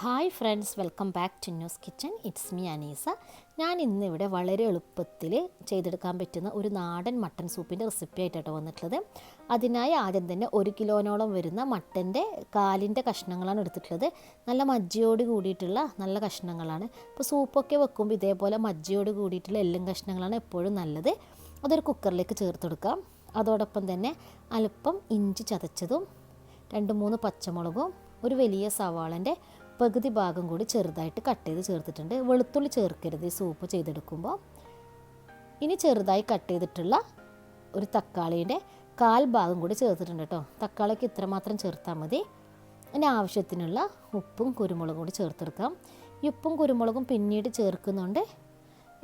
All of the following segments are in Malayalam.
Hi friends welcome back to news kitchen. It's me Aneesa. ഞാൻ ഇന്നിവിടെ വളരെ എളുപ്പത്തിൽ ചെയ്തെടുക്കാൻ പറ്റുന്ന ഒരു നാടൻ മട്ടൻ സൂപ്പിന്റെ റെസിപ്പി ആയിട്ടാണ് വന്നിട്ടുള്ളത്. അതിനായി ആദ്യം തന്നെ ഒരു കിലോനോളം വരുന്ന മട്ടന്റെ കാലിന്റെ കഷ്ണങ്ങളാണ് എടുത്തിട്ടുള്ളത്. നല്ല മജ്ജിയോട് കൂടിയിട്ടുള്ള നല്ല കഷ്ണങ്ങളാണ്. ഇപ്പോൾ സൂപ്പൊക്കെ വെക്കുമ്പോൾ ഇതേപോലെ മജ്ജിയോട് കൂടിയിട്ടുള്ള എല്ലും കഷ്ണങ്ങളാണ് എപ്പോഴും നല്ലത്. അതൊരു കുക്കറിലേക്ക് ചേർത്ത് കൊടുക്കാം. അതോടൊപ്പം തന്നെ അല്പം ഇഞ്ചി ചതച്ചതും രണ്ട് മൂന്ന് പച്ചമുളകും ഒരു വലിയ സവാളന്റെ പകുതി ഭാഗം കൂടി ചെറുതായിട്ട് കട്ട് ചെയ്ത് ചേർത്തിട്ടുണ്ട്. വെളുത്തുള്ളി ചേർക്കരുത് ഈ സൂപ്പ് ചെയ്തെടുക്കുമ്പോൾ. ഇനി ചെറുതായി കട്ട് ചെയ്തിട്ടുള്ള ഒരു തക്കാളീന്റെ കാൽ ഭാഗം കൂടി ചേർത്തിട്ടുണ്ട് കേട്ടോ. തക്കാളിക്ക് ഇത്രമാത്രം ചേർത്താൽ മതി. അതിന് ആവശ്യത്തിനുള്ള ഉപ്പും കുരുമുളകും കൂടി ചേർത്തെടുക്കാം. ഈ ഉപ്പും കുരുമുളകും പിന്നീട് ചേർക്കുന്നുണ്ട്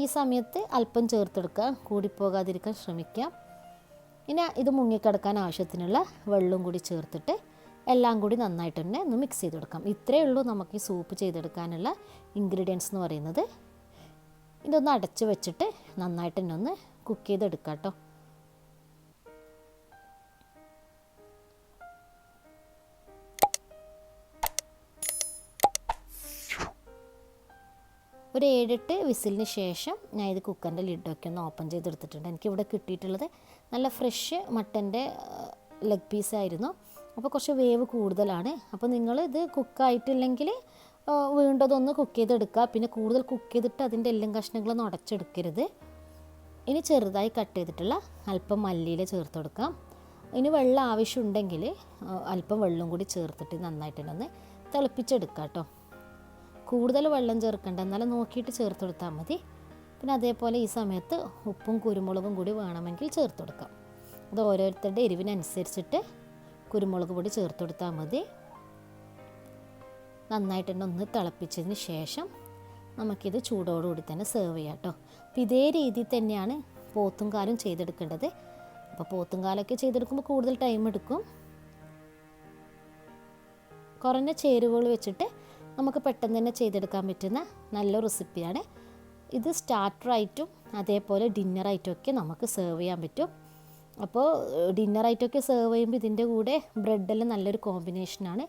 ഈ സമയത്ത് അല്പം ചേർത്തെടുക്കുക കൂടിപ്പോകാതിരിക്കാൻ ശ്രമിക്കാം. ഇനി ഇത് മുങ്ങിക്കിടക്കാൻ ആവശ്യത്തിനുള്ള വെള്ളം കൂടി ചേർത്തിട്ട് എല്ലാം കൂടി നന്നായിട്ട് തന്നെ ഒന്ന് മിക്സ് ചെയ്ത് കൊടുക്കാം. ഇത്രയേ ഉള്ളൂ നമുക്ക് ഈ സൂപ്പ് ചെയ്തെടുക്കാനുള്ള ഇൻഗ്രീഡിയൻസ് എന്ന് പറയുന്നത്. ഇതൊന്ന് അടച്ച് വെച്ചിട്ട് നന്നായിട്ട് തന്നെ ഒന്ന് കുക്ക് ചെയ്തെടുക്കാം കേട്ടോ. ഒരു ഏഴെട്ട് വിസിലിന് ശേഷം ഞാൻ ഇത് കുക്കറിന്റെ ലിഡൊക്കെ ഒന്ന് ഓപ്പൺ ചെയ്തെടുത്തിട്ടുണ്ട്. എനിക്കിവിടെ കിട്ടിയിട്ടുള്ളത് നല്ല ഫ്രഷ് മട്ടന്റെ ലെഗ് പീസായിരുന്നു അപ്പോൾ കുറച്ച് വേവ് കൂടുതലാണ്. അപ്പോൾ നിങ്ങൾ ഇത് കുക്കായിട്ടില്ലെങ്കിൽ വീണ്ടും അതൊന്ന് കുക്ക് ചെയ്തെടുക്കുക. പിന്നെ കൂടുതൽ കുക്ക് ചെയ്തിട്ട് അതിന്റെ എല്ലാം കഷ്ണങ്ങളൊന്നും ഉടച്ചെടുക്കരുത് ഇനി ചെറുതായി കട്ട് ചെയ്തിട്ടുള്ള അല്പം മല്ലിയിൽ ചേർത്ത് കൊടുക്കാം. ഇനി വെള്ളം ആവശ്യമുണ്ടെങ്കിൽ അല്പം വെള്ളം കൂടി ചേർത്തിട്ട് നന്നായിട്ട് ഒന്ന് തിളപ്പിച്ചെടുക്കാം കേട്ടോ. കൂടുതൽ വെള്ളം ചേർക്കണ്ട. എന്നാലും നോക്കിയിട്ട് ചേർത്ത് കൊടുത്താൽ മതി. പിന്നെ അതേപോലെ ഈ സമയത്ത് ഉപ്പും കുരുമുളകും കൂടി വേണമെങ്കിൽ ചേർത്ത് കൊടുക്കാം. അത് ഓരോരുത്തരുടെ എരിവിനനുസരിച്ചിട്ട് കുരുമുളക് പൊടി ചേർത്ത് കൊടുത്താൽ മതി. നന്നായിട്ട് തന്നെ ഒന്ന് തിളപ്പിച്ചതിന് ശേഷം നമുക്കിത് ചൂടോടുകൂടി തന്നെ സെർവ് ചെയ്യാം കേട്ടോ. അപ്പോൾ ഇതേ രീതിയിൽ തന്നെയാണ് പോത്തും കാലും ചെയ്തെടുക്കേണ്ടത്. അപ്പോൾ പോത്തും കാലൊക്കെ ചെയ്തെടുക്കുമ്പോൾ കൂടുതൽ ടൈം എടുക്കും. കുറഞ്ഞ ചേരുവകൾ വെച്ചിട്ട് നമുക്ക് പെട്ടെന്ന് തന്നെ ചെയ്തെടുക്കാൻ പറ്റുന്ന നല്ല റെസിപ്പിയാണ് ഇത് സ്റ്റാർട്ടറായിട്ടും അതേപോലെ ഡിന്നറായിട്ടും ഒക്കെ നമുക്ക് സെർവ് ചെയ്യാൻ പറ്റും. അപ്പോൾ ഡിന്നറായിട്ടൊക്കെ സെർവ് ചെയ്യുമ്പോൾ ഇതിന്റെ കൂടെ ബ്രെഡെല്ലാം നല്ലൊരു കോമ്പിനേഷനാണ്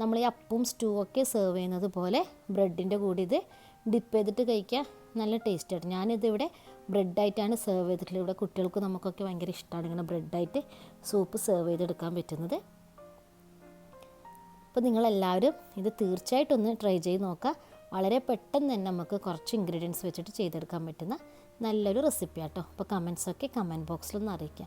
നമ്മൾ ഈ അപ്പും സ്റ്റൂ ഒക്കെ സെർവ് ചെയ്യുന്നത് പോലെ ബ്രെഡിന്റെ കൂടെ ഇത് ഡിപ്പ് ചെയ്തിട്ട് കഴിക്കാൻ നല്ല ടേസ്റ്റായിട്ട് ആയിട്ട് ഞാനിത് ഇവിടെ ബ്രെഡായിട്ടാണ് സെർവ് ചെയ്തിട്ടുള്ളത്. ഇവിടെ കുട്ടികൾക്ക് നമുക്കൊക്കെ ഭയങ്കര ഇഷ്ടമാണ് ഇങ്ങനെ ബ്രെഡായിട്ട് സൂപ്പ് സെർവ് ചെയ്തെടുക്കാൻ പറ്റുന്നത്. അപ്പോൾ നിങ്ങളെല്ലാവരും ഇത് തീർച്ചയായിട്ടും ഒന്ന് ട്രൈ ചെയ്ത് നോക്കുക വളരെ പെട്ടെന്ന് തന്നെ നമുക്ക് കുറച്ച് ഇൻഗ്രീഡിയൻസ് വെച്ചിട്ട് ചെയ്തെടുക്കാൻ പറ്റുന്ന നല്ലൊരു റെസിപ്പി ആട്ടോ. അപ്പോൾ കമൻസൊക്കെ കമന്റ് ബോക്സിലൊന്ന് അറിയിക്കുക